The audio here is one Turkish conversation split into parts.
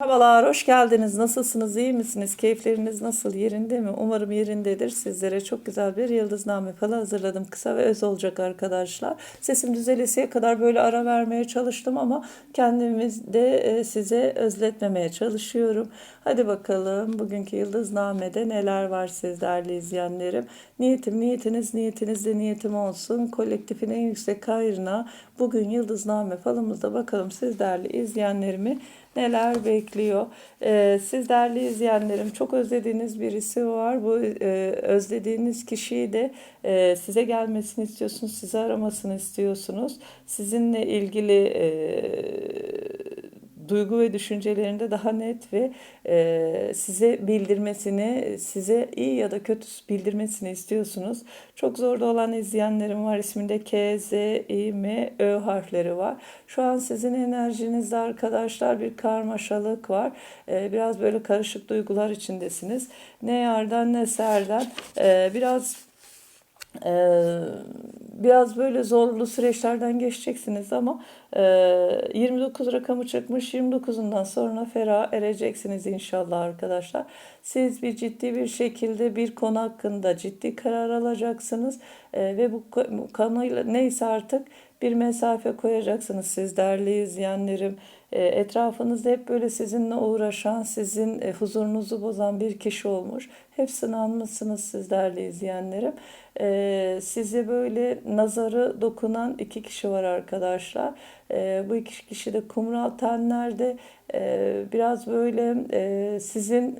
Merhabalar, hoş geldiniz. Nasılsınız, iyi misiniz? Keyifleriniz nasıl, yerinde mi? Umarım yerindedir. Sizlere çok güzel bir yıldızname falı hazırladım. Kısa ve öz olacak arkadaşlar. Sesim düzelesiye kadar böyle ara vermeye çalıştım ama kendimi de e, size özletmemeye çalışıyorum. Hadi bakalım bugünkü yıldıznamede neler var siz değerli izleyenlerim. Niyetim, niyetiniz, niyetiniz de niyetim olsun. Kolektifin en yüksek hayrına bugün yıldızname falımızda bakalım siz değerli izleyenlerimi neler bekliyor. Ee, siz değerli izleyenlerim çok özlediğiniz birisi var. Bu e, özlediğiniz kişiyi de e, size gelmesini istiyorsunuz, sizi aramasını istiyorsunuz. Sizinle ilgili e, duygu ve düşüncelerinde daha net ve e, size bildirmesini, size iyi ya da kötü bildirmesini istiyorsunuz. Çok zorda olan izleyenlerim var. İsminde K, Z, I, M, Ö harfleri var. Şu an sizin enerjinizde arkadaşlar bir karmaşalık var. E, biraz böyle karışık duygular içindesiniz. Ne yardan ne serden. E, biraz ee, biraz böyle zorlu süreçlerden geçeceksiniz ama e, 29 rakamı çıkmış 29'undan sonra ferah ereceksiniz inşallah arkadaşlar. Siz bir ciddi bir şekilde bir konu hakkında ciddi karar alacaksınız e, ve bu konuyla neyse artık bir mesafe koyacaksınız siz değerli izleyenlerim. E, etrafınızda hep böyle sizinle uğraşan, sizin e, huzurunuzu bozan bir kişi olmuş. Hep sınanmışsınız siz değerli izleyenlerim. E, size böyle nazarı dokunan iki kişi var arkadaşlar. Bu iki kişi de kumral tenlerde biraz böyle sizin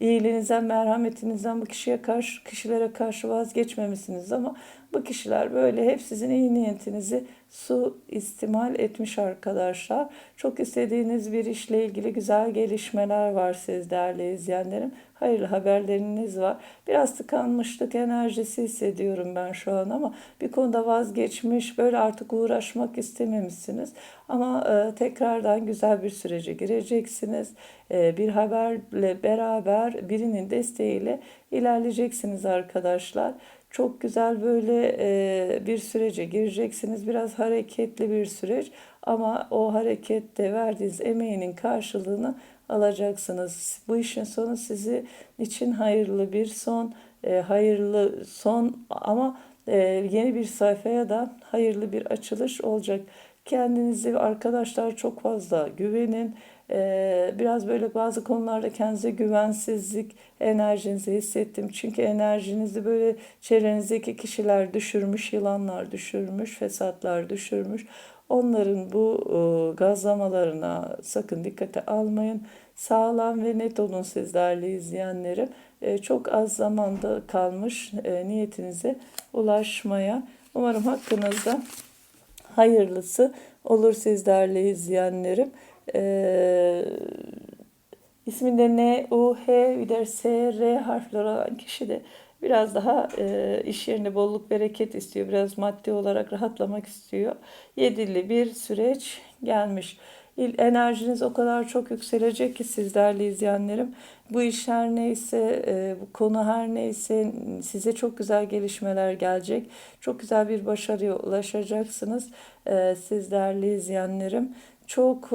iyiliğinizden, merhametinizden bu kişiye karşı, kişilere karşı vazgeçmemişsiniz ama bu kişiler böyle hep sizin iyi niyetinizi su istimal etmiş arkadaşlar. Çok istediğiniz bir işle ilgili güzel gelişmeler var siz değerli izleyenlerim. Hayırlı haberleriniz var. Biraz tıkanmışlık enerjisi hissediyorum ben şu an ama bir konuda vazgeçmiş, böyle artık uğraşmak istememişsiniz. Ama e, tekrardan güzel bir sürece gireceksiniz. E, bir haberle beraber birinin desteğiyle ilerleyeceksiniz arkadaşlar. Çok güzel böyle e, bir sürece gireceksiniz. Biraz hareketli bir süreç ama o harekette verdiğiniz emeğinin karşılığını alacaksınız. Bu işin sonu sizi için hayırlı bir son, e, hayırlı son ama yeni bir sayfaya da hayırlı bir açılış olacak. Kendinizi arkadaşlar çok fazla güvenin. Ee, biraz böyle bazı konularda kendinize güvensizlik enerjinizi hissettim. Çünkü enerjinizi böyle çevrenizdeki kişiler düşürmüş, yılanlar düşürmüş, fesatlar düşürmüş. Onların bu e, gazlamalarına sakın dikkate almayın. Sağlam ve net olun siz değerli izleyenlerim. E, çok az zamanda kalmış e, niyetinize ulaşmaya. Umarım hakkınızda hayırlısı olur siz değerli izleyenlerim. Ee, isminde N, U, H, bir de S, R harfleri olan kişi de biraz daha e, iş yerinde bolluk bereket istiyor. Biraz maddi olarak rahatlamak istiyor. Yedili bir süreç gelmiş. Enerjiniz o kadar çok yükselecek ki siz değerli izleyenlerim. Bu iş her neyse, e, bu konu her neyse size çok güzel gelişmeler gelecek. Çok güzel bir başarıya ulaşacaksınız e, siz değerli izleyenlerim çok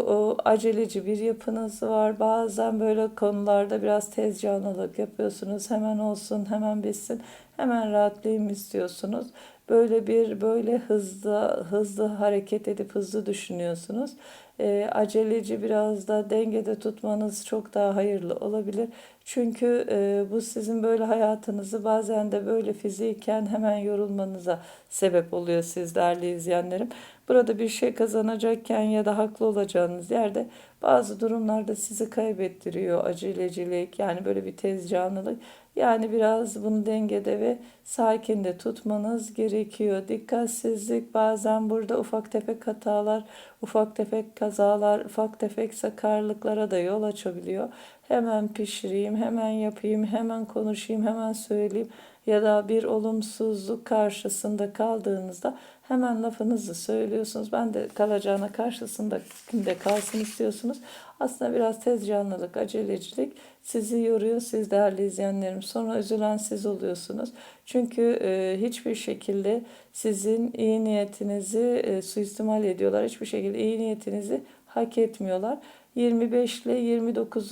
aceleci bir yapınız var. Bazen böyle konularda biraz tez canlılık yapıyorsunuz. Hemen olsun, hemen bitsin, hemen rahatlayayım istiyorsunuz. Böyle bir böyle hızlı hızlı hareket edip hızlı düşünüyorsunuz. E, aceleci biraz da dengede tutmanız çok daha hayırlı olabilir. Çünkü e, bu sizin böyle hayatınızı bazen de böyle fiziken hemen yorulmanıza sebep oluyor siz değerli izleyenlerim. Burada bir şey kazanacakken ya da haklı olacağınız yerde bazı durumlarda sizi kaybettiriyor acelecilik yani böyle bir tez canlılık. Yani biraz bunu dengede ve sakinde tutmanız gerekiyor. Dikkatsizlik bazen burada ufak tefek hatalar, ufak tefek kazalar, ufak tefek sakarlıklara da yol açabiliyor. Hemen pişireyim, hemen yapayım, hemen konuşayım, hemen söyleyeyim ya da bir olumsuzluk karşısında kaldığınızda hemen lafınızı söylüyorsunuz. Ben de kalacağına karşısında kimde kalsın istiyorsunuz. Aslında biraz tez canlılık, acelecilik sizi yoruyor siz değerli izleyenlerim. Sonra üzülen siz oluyorsunuz. Çünkü e, hiçbir şekilde sizin iyi niyetinizi e, suistimal ediyorlar. Hiçbir şekilde iyi niyetinizi hak etmiyorlar. 25 ile 29.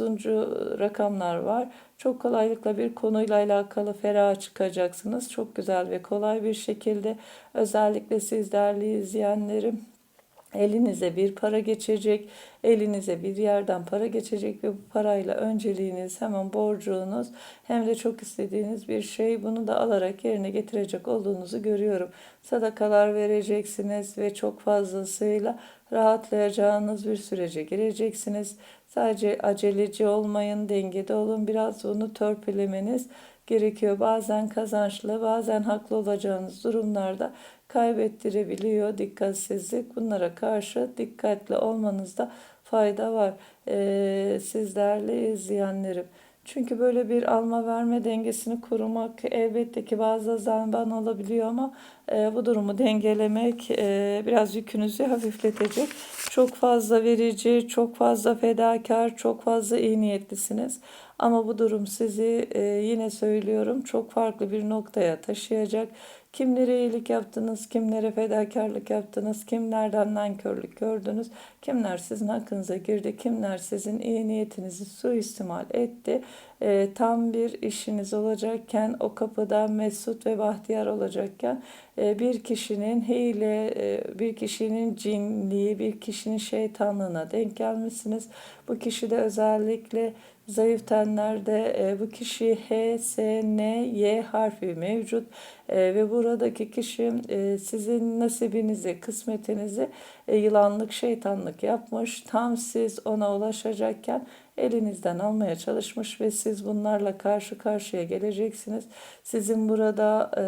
rakamlar var. Çok kolaylıkla bir konuyla alakalı ferah çıkacaksınız. Çok güzel ve kolay bir şekilde özellikle siz değerli izleyenlerim Elinize bir para geçecek, elinize bir yerden para geçecek ve bu parayla önceliğiniz hemen borcunuz hem de çok istediğiniz bir şey bunu da alarak yerine getirecek olduğunuzu görüyorum. Sadakalar vereceksiniz ve çok fazlasıyla rahatlayacağınız bir sürece gireceksiniz. Sadece aceleci olmayın, dengede olun. Biraz bunu törpülemeniz gerekiyor. Bazen kazançlı, bazen haklı olacağınız durumlarda kaybettirebiliyor dikkatsizlik. Bunlara karşı dikkatli olmanızda fayda var. Ee, sizlerle izleyenlerim. Çünkü böyle bir alma verme dengesini kurmak elbette ki bazı zaman olabiliyor ama e, bu durumu dengelemek e, biraz yükünüzü hafifletecek. Çok fazla verici, çok fazla fedakar, çok fazla iyi niyetlisiniz. Ama bu durum sizi e, yine söylüyorum çok farklı bir noktaya taşıyacak. Kimlere iyilik yaptınız, kimlere fedakarlık yaptınız, kimlerden nankörlük gördünüz, kimler sizin hakkınıza girdi, kimler sizin iyi niyetinizi suistimal etti. E, tam bir işiniz olacakken, o kapıda mesut ve bahtiyar olacakken e, bir kişinin hile, e, bir kişinin cinliği, bir kişinin şeytanlığına denk gelmişsiniz. Bu kişi de özellikle zayıf tenlerde bu kişi H, S, N, Y harfi mevcut e, ve buradaki kişi e, sizin nasibinizi, kısmetinizi e, yılanlık, şeytanlık yapmış. Tam siz ona ulaşacakken elinizden almaya çalışmış ve siz bunlarla karşı karşıya geleceksiniz. Sizin burada e,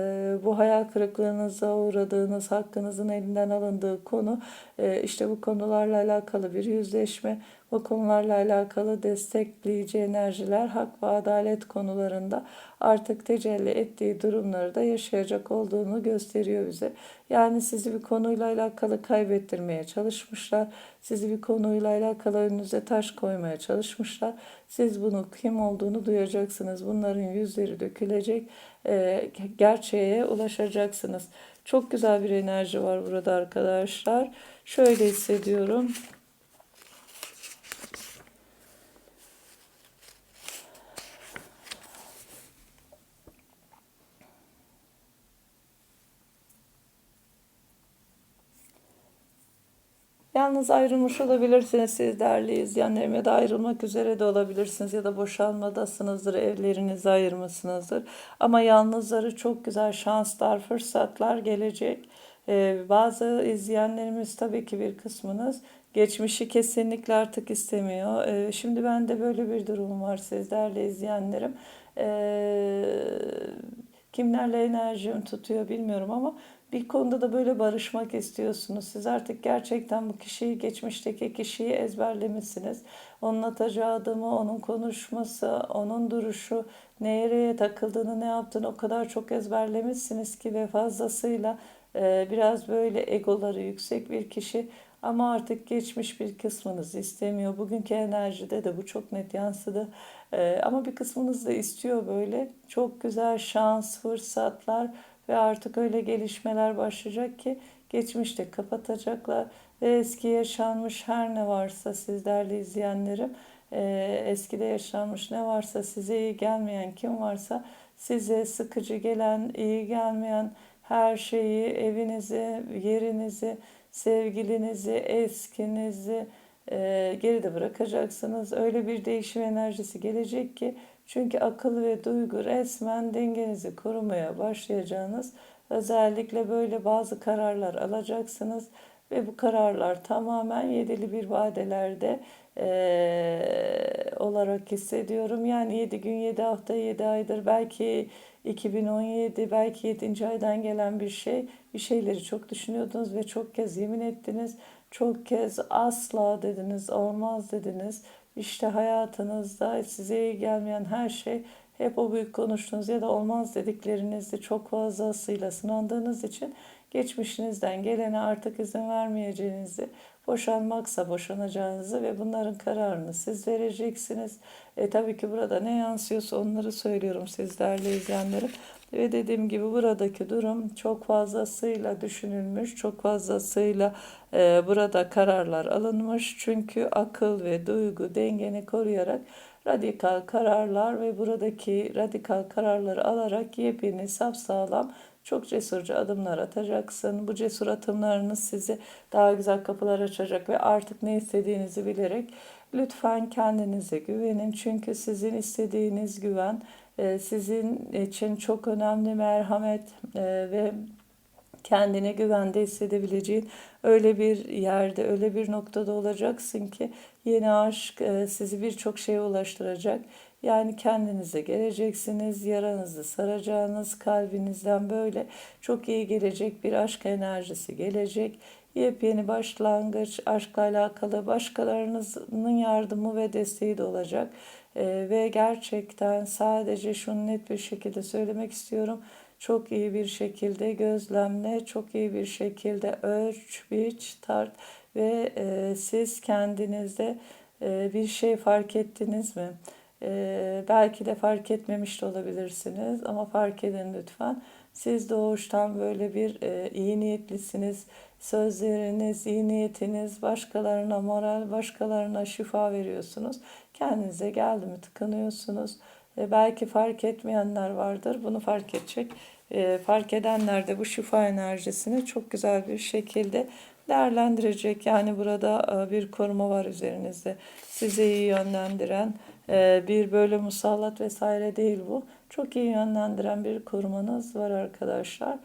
bu hayal kırıklığınıza uğradığınız, hakkınızın elinden alındığı konu e, işte bu konularla alakalı bir yüzleşme, bu konularla alakalı destekleyici enerjiler, hak ve adalet konularında artık tecelli ettiği durumları da yaşayacak olduğunu gösteriyor bize. Yani sizi bir konuyla alakalı kaybettirmeye çalışmışlar. Sizi bir konuyla alakalı önünüze taş koymaya çalışmışlar. Siz bunu kim olduğunu duyacaksınız. Bunların yüzleri dökülecek. E, gerçeğe ulaşacaksınız. Çok güzel bir enerji var burada arkadaşlar. Şöyle hissediyorum. Yalnız ayrılmış olabilirsiniz siz değerli izleyenlerim ya da ayrılmak üzere de olabilirsiniz ya da boşanmadasınızdır, evlerinizi ayırmışsınızdır. Ama yalnızları çok güzel şanslar, fırsatlar gelecek. Ee, bazı izleyenlerimiz tabii ki bir kısmınız geçmişi kesinlikle artık istemiyor. Ee, şimdi bende böyle bir durum var siz değerli izleyenlerim. Ee, kimlerle enerjim tutuyor bilmiyorum ama bir konuda da böyle barışmak istiyorsunuz. Siz artık gerçekten bu kişiyi, geçmişteki kişiyi ezberlemişsiniz. Onun atacağı adımı, onun konuşması, onun duruşu, nereye takıldığını, ne yaptığını o kadar çok ezberlemişsiniz ki ve fazlasıyla e, biraz böyle egoları yüksek bir kişi ama artık geçmiş bir kısmınız istemiyor. Bugünkü enerjide de bu çok net yansıdı. Ee, ama bir kısmınız da istiyor böyle. Çok güzel şans, fırsatlar ve artık öyle gelişmeler başlayacak ki geçmişte kapatacaklar ve eski yaşanmış her ne varsa sizlerle izleyenlerim e, eskide yaşanmış ne varsa size iyi gelmeyen kim varsa size sıkıcı gelen iyi gelmeyen her şeyi evinizi yerinizi sevgilinizi eskinizi e, geride bırakacaksınız. Öyle bir değişim enerjisi gelecek ki çünkü akıl ve duygu resmen dengenizi korumaya başlayacağınız özellikle böyle bazı kararlar alacaksınız ve bu kararlar tamamen yedili bir vadelerde e, olarak hissediyorum. Yani 7 gün, 7 hafta, 7 aydır belki 2017 belki 7. aydan gelen bir şey. Bir şeyleri çok düşünüyordunuz ve çok kez yemin ettiniz. Çok kez asla dediniz, olmaz dediniz. İşte hayatınızda size iyi gelmeyen her şey hep o büyük konuştuğunuz ya da olmaz dediklerinizde çok fazlasıyla sınandığınız için geçmişinizden gelene artık izin vermeyeceğinizi, boşanmaksa boşanacağınızı ve bunların kararını siz vereceksiniz. E tabii ki burada ne yansıyorsa onları söylüyorum siz değerli izleyenlerim. Ve dediğim gibi buradaki durum çok fazlasıyla düşünülmüş, çok fazlasıyla e, burada kararlar alınmış. Çünkü akıl ve duygu dengeni koruyarak radikal kararlar ve buradaki radikal kararları alarak yepyeni sapsağlam çok cesurca adımlar atacaksın. Bu cesur adımlarınız sizi daha güzel kapılar açacak ve artık ne istediğinizi bilerek lütfen kendinize güvenin. Çünkü sizin istediğiniz güven sizin için çok önemli merhamet e, ve kendine güvende hissedebileceğin öyle bir yerde, öyle bir noktada olacaksın ki yeni aşk e, sizi birçok şeye ulaştıracak. Yani kendinize geleceksiniz, yaranızı saracağınız, kalbinizden böyle çok iyi gelecek bir aşk enerjisi gelecek. Yepyeni başlangıç, aşkla alakalı başkalarınızın yardımı ve desteği de olacak. Ee, ve gerçekten sadece şunu net bir şekilde söylemek istiyorum. Çok iyi bir şekilde gözlemle, çok iyi bir şekilde ölç, biç, tart ve e, siz kendinizde e, bir şey fark ettiniz mi? Ee, belki de fark etmemiş de olabilirsiniz ama fark edin lütfen. Siz doğuştan böyle bir e, iyi niyetlisiniz. Sözleriniz, niyetiniz başkalarına moral, başkalarına şifa veriyorsunuz. Kendinize geldi mi tıkanıyorsunuz. E, belki fark etmeyenler vardır. Bunu fark edecek. E, fark edenler de bu şifa enerjisini çok güzel bir şekilde değerlendirecek. Yani burada e, bir koruma var üzerinizde. Sizi iyi yönlendiren e, bir böyle musallat vesaire değil bu. Çok iyi yönlendiren bir korumanız var arkadaşlar.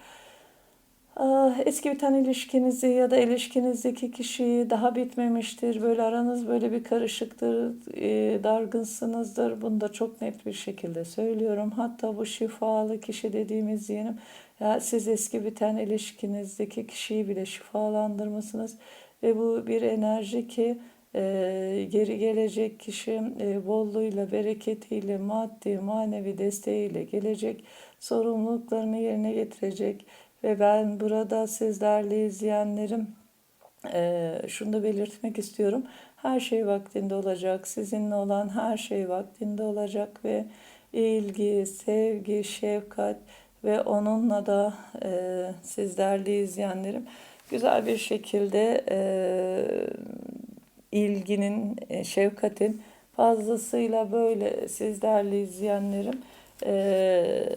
Ah, Eski biten ilişkinizi ya da ilişkinizdeki kişiyi daha bitmemiştir. Böyle aranız böyle bir karışıktır, e, dargınsınızdır. Bunu da çok net bir şekilde söylüyorum. Hatta bu şifalı kişi dediğimiz diyelim. Ya siz eski biten ilişkinizdeki kişiyi bile şifalandırmışsınız. Ve bu bir enerji ki e, geri gelecek kişi e, bolluğuyla, bereketiyle, maddi, manevi desteğiyle gelecek. Sorumluluklarını yerine getirecek ve ben burada sizlerle izleyenlerim e, şunu da belirtmek istiyorum. Her şey vaktinde olacak. Sizinle olan her şey vaktinde olacak ve ilgi, sevgi, şefkat ve onunla da e, sizlerle izleyenlerim güzel bir şekilde e, ilginin, e, şefkatin fazlasıyla böyle sizlerle izleyenlerim e,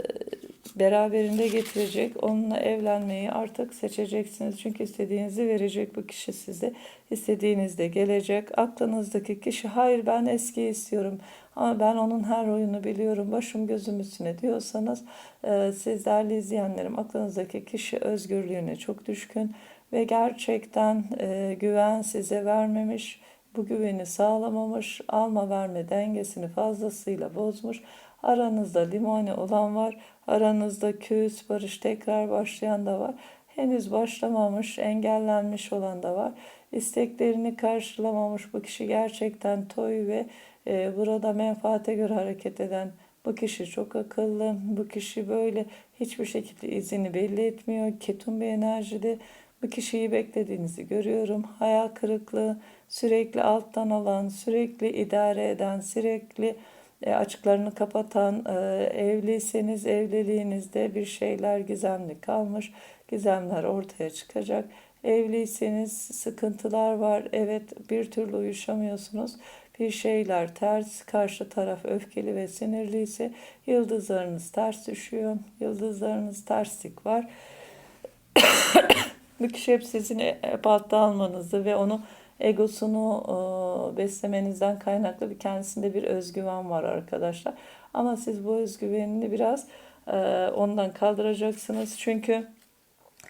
beraberinde getirecek. Onunla evlenmeyi artık seçeceksiniz. Çünkü istediğinizi verecek bu kişi size. İstediğinizde gelecek. Aklınızdaki kişi hayır ben eski istiyorum ama ben onun her oyunu biliyorum. Başım gözüm üstüne diyorsanız e, sizlerle izleyenlerim aklınızdaki kişi özgürlüğüne çok düşkün ve gerçekten e, güven size vermemiş. Bu güveni sağlamamış, alma verme dengesini fazlasıyla bozmuş. Aranızda limoni olan var, aranızda küs, barış tekrar başlayan da var. Henüz başlamamış, engellenmiş olan da var. İsteklerini karşılamamış bu kişi gerçekten toy ve e, burada menfaate göre hareket eden bu kişi çok akıllı. Bu kişi böyle hiçbir şekilde izini belli etmiyor. Ketum bir enerjide bu kişiyi beklediğinizi görüyorum. Hayal kırıklığı, sürekli alttan alan, sürekli idare eden, sürekli e, açıklarını kapatan, e, evliyseniz evliliğinizde bir şeyler gizemli kalmış. Gizemler ortaya çıkacak. Evliyseniz sıkıntılar var. Evet bir türlü uyuşamıyorsunuz. Bir şeyler ters, karşı taraf öfkeli ve sinirliyse yıldızlarınız ters düşüyor. Yıldızlarınız terslik var. Bu kişi hep sizin hep altta almanızı ve onu egosunu e, beslemenizden kaynaklı bir kendisinde bir özgüven var arkadaşlar. Ama siz bu özgüvenini biraz e, ondan kaldıracaksınız. Çünkü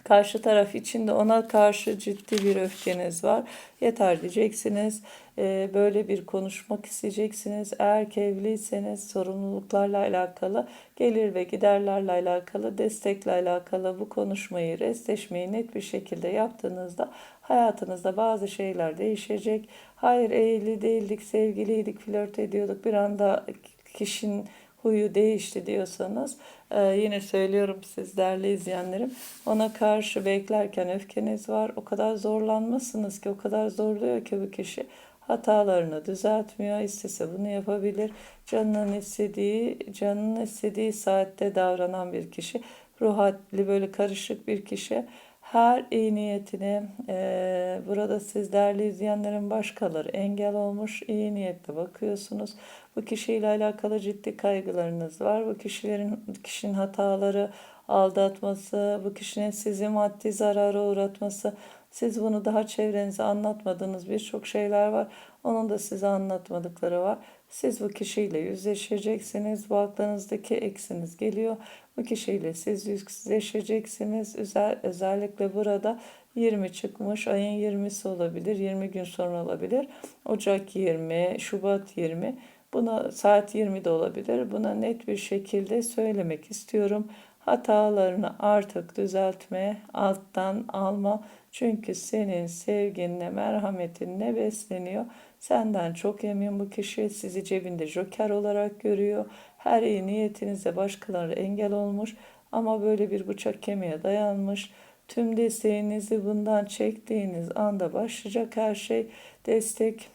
Karşı taraf için de ona karşı ciddi bir öfkeniz var. Yeter diyeceksiniz. Ee, böyle bir konuşmak isteyeceksiniz. Eğer ki evliyseniz sorumluluklarla alakalı, gelir ve giderlerle alakalı, destekle alakalı bu konuşmayı, restleşmeyi net bir şekilde yaptığınızda hayatınızda bazı şeyler değişecek. Hayır evli değildik, sevgiliydik, flört ediyorduk. Bir anda kişinin huyu değişti diyorsanız e, yine söylüyorum sizlerle izleyenlerim ona karşı beklerken öfkeniz var o kadar zorlanmasınız ki o kadar zorluyor ki bu kişi Hatalarını düzeltmiyor. İstese bunu yapabilir. Canının istediği, canının istediği saatte davranan bir kişi. Ruh böyle karışık bir kişi. Her iyi niyetine eee, burada siz değerli izleyenlerin başkaları engel olmuş iyi niyetle bakıyorsunuz. Bu kişiyle alakalı ciddi kaygılarınız var. Bu kişilerin kişinin hataları, aldatması, bu kişinin sizi maddi zarara uğratması, siz bunu daha çevrenize anlatmadığınız birçok şeyler var. Onun da size anlatmadıkları var. Siz bu kişiyle yüzleşeceksiniz. Bu aklınızdaki eksiniz geliyor. Bu kişiyle siz yüzleşeceksiniz. Özel, özellikle burada 20 çıkmış. Ayın 20'si olabilir. 20 gün sonra olabilir. Ocak 20, Şubat 20. Buna saat 20'de olabilir. Buna net bir şekilde söylemek istiyorum. Hatalarını artık düzeltme, alttan alma. Çünkü senin sevginle, merhametinle besleniyor. Senden çok emin bu kişi sizi cebinde joker olarak görüyor. Her iyi niyetinize başkaları engel olmuş ama böyle bir bıçak kemiğe dayanmış. Tüm desteğinizi bundan çektiğiniz anda başlayacak her şey. Destek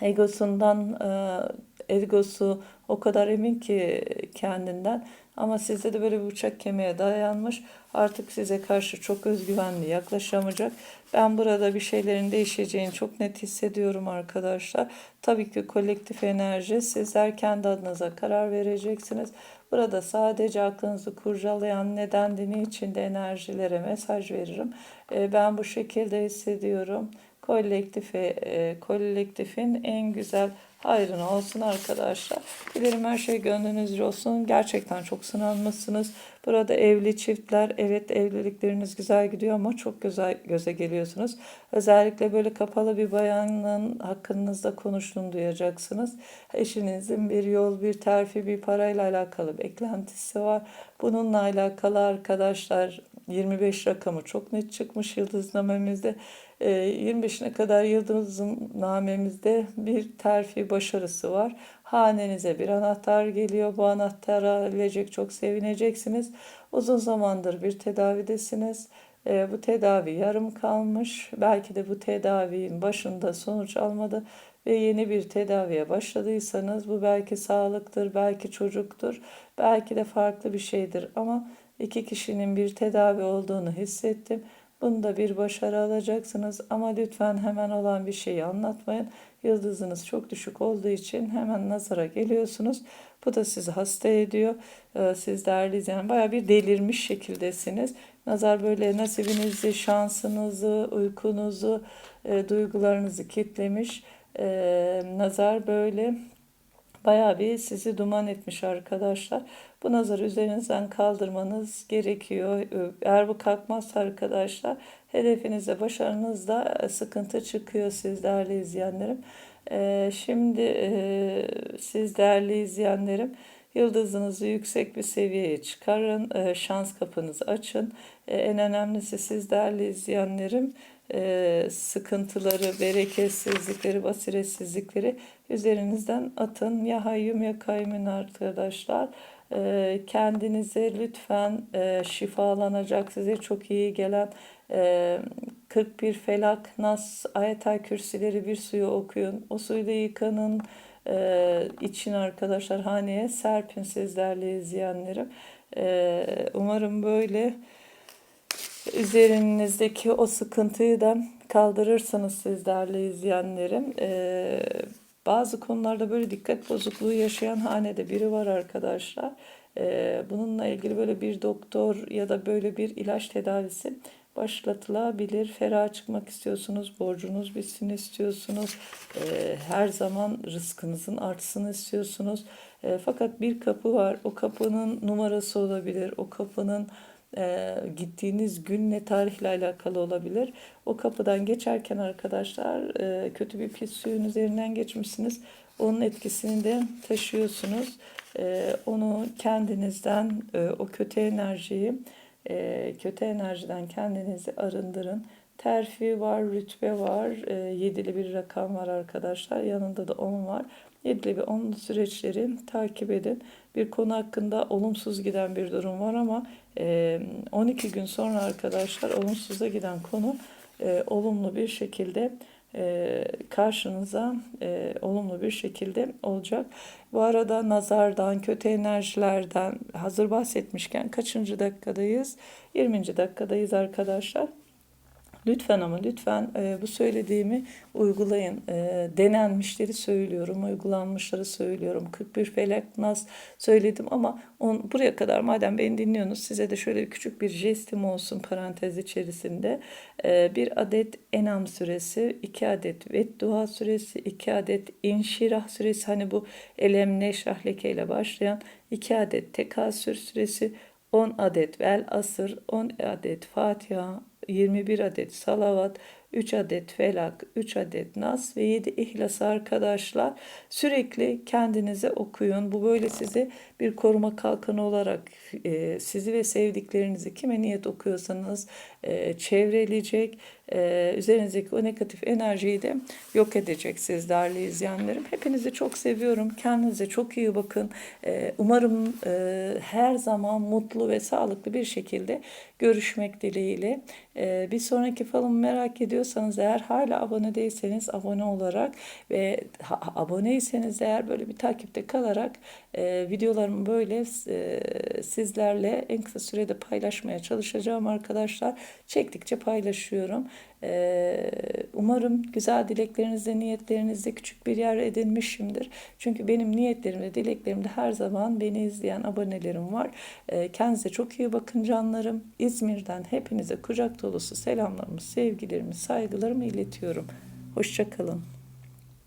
egosundan egosu o kadar emin ki kendinden ama sizde de böyle bir bıçak kemiğe dayanmış. Artık size karşı çok özgüvenli yaklaşamayacak. Ben burada bir şeylerin değişeceğini çok net hissediyorum arkadaşlar. Tabii ki kolektif enerji sizler kendi adınıza karar vereceksiniz. Burada sadece aklınızı kurcalayan neden dini içinde enerjilere mesaj veririm. E, Ben bu şekilde hissediyorum kolektife, e, kolektifin en güzel hayrına olsun arkadaşlar. Dilerim her şey gönlünüzce olsun. Gerçekten çok sınanmışsınız. Burada evli çiftler, evet evlilikleriniz güzel gidiyor ama çok güzel göze geliyorsunuz. Özellikle böyle kapalı bir bayanın hakkınızda konuştuğunu duyacaksınız. Eşinizin bir yol, bir terfi, bir parayla alakalı beklentisi var. Bununla alakalı arkadaşlar 25 rakamı çok net çıkmış yıldıznamemizde. E, 25'ine kadar yıldıznamemizde bir terfi başarısı var. Hanenize bir anahtar geliyor. Bu anahtara ailecek çok sevineceksiniz. Uzun zamandır bir tedavidesiniz. E, bu tedavi yarım kalmış. Belki de bu tedavinin başında sonuç almadı ve yeni bir tedaviye başladıysanız bu belki sağlıktır, belki çocuktur, belki de farklı bir şeydir ama iki kişinin bir tedavi olduğunu hissettim. Bunda bir başarı alacaksınız ama lütfen hemen olan bir şeyi anlatmayın. Yıldızınız çok düşük olduğu için hemen nazara geliyorsunuz. Bu da sizi hasta ediyor. Ee, Siz değerli izleyen baya bir delirmiş şekildesiniz. Nazar böyle nasibinizi, şansınızı, uykunuzu, e, duygularınızı kitlemiş. Ee, Nazar böyle bayağı bir sizi duman etmiş arkadaşlar. Bu nazarı üzerinizden kaldırmanız gerekiyor. Eğer bu kalkmazsa arkadaşlar hedefinizde, başarınızda sıkıntı çıkıyor siz değerli izleyenlerim. Ee, şimdi e, siz değerli izleyenlerim yıldızınızı yüksek bir seviyeye çıkarın. Şans kapınızı açın. En önemlisi siz değerli izleyenlerim e, sıkıntıları, bereketsizlikleri, basiretsizlikleri üzerinizden atın. Ya hayyum ya kayyumun arkadaşlar. E, kendinize lütfen e, şifalanacak, size çok iyi gelen e, 41 felak, nas, ayetel kürsileri bir suyu okuyun. O suyla yıkanın e, için arkadaşlar haneye serpin sizlerle izleyenlerim. E, umarım böyle üzerinizdeki o sıkıntıyı da kaldırırsınız siz değerli izleyenlerim. Ee, bazı konularda böyle dikkat bozukluğu yaşayan hanede biri var arkadaşlar. Ee, bununla ilgili böyle bir doktor ya da böyle bir ilaç tedavisi başlatılabilir. Ferah çıkmak istiyorsunuz, borcunuz bitsin istiyorsunuz. Ee, her zaman rızkınızın artsın istiyorsunuz. Ee, fakat bir kapı var. O kapının numarası olabilir. O kapının e, gittiğiniz günle tarihle alakalı olabilir. O kapıdan geçerken arkadaşlar e, kötü bir pis suyun üzerinden geçmişsiniz. Onun etkisini de taşıyorsunuz. E, onu kendinizden e, o kötü enerjiyi kötü enerjiden kendinizi arındırın. Terfi var, rütbe var, e, yedili bir rakam var arkadaşlar. Yanında da 10 var. Yedili ve 10'lu süreçleri takip edin. Bir konu hakkında olumsuz giden bir durum var ama e, 12 gün sonra arkadaşlar olumsuza giden konu e, olumlu bir şekilde e, karşınıza e, olumlu bir şekilde olacak. Bu arada nazardan, kötü enerjilerden hazır bahsetmişken kaçıncı dakikadayız? 20. dakikadayız arkadaşlar. Lütfen ama lütfen e, bu söylediğimi uygulayın. E, denenmişleri söylüyorum, uygulanmışları söylüyorum. 41 felak nas söyledim ama on, buraya kadar madem beni dinliyorsunuz size de şöyle küçük bir jestim olsun parantez içerisinde. E, bir adet enam süresi, iki adet veddua süresi, iki adet inşirah süresi hani bu elem neşrah leke ile başlayan iki adet tekasür süresi, 10 adet vel asır, 10 adet Fatiha, 21 adet salavat, 3 adet felak, 3 adet nas ve 7 ihlas arkadaşlar. Sürekli kendinize okuyun. Bu böyle sizi bir koruma kalkanı olarak e, sizi ve sevdiklerinizi kime niyet okuyorsanız e, çevreleyecek. E, üzerinizdeki o negatif enerjiyi de yok edecek siz değerli izleyenlerim. Hepinizi çok seviyorum. Kendinize çok iyi bakın. E, umarım e, her zaman mutlu ve sağlıklı bir şekilde görüşmek dileğiyle. E, bir sonraki falımı merak ediyorsanız eğer hala abone değilseniz abone olarak ve ha, aboneyseniz eğer böyle bir takipte kalarak e, videolarımı böyle e, sizlerle en kısa sürede paylaşmaya çalışacağım arkadaşlar. Çektikçe paylaşıyorum. E, umarım güzel dileklerinizde, niyetlerinizde küçük bir yer edinmişimdir. Çünkü benim niyetlerimde, dileklerimde her zaman beni izleyen abonelerim var. E, kendinize çok iyi bakın canlarım. İzmir'den hepinize kucak dolusu selamlarımı, sevgilerimi, saygılarımı iletiyorum. Hoşçakalın.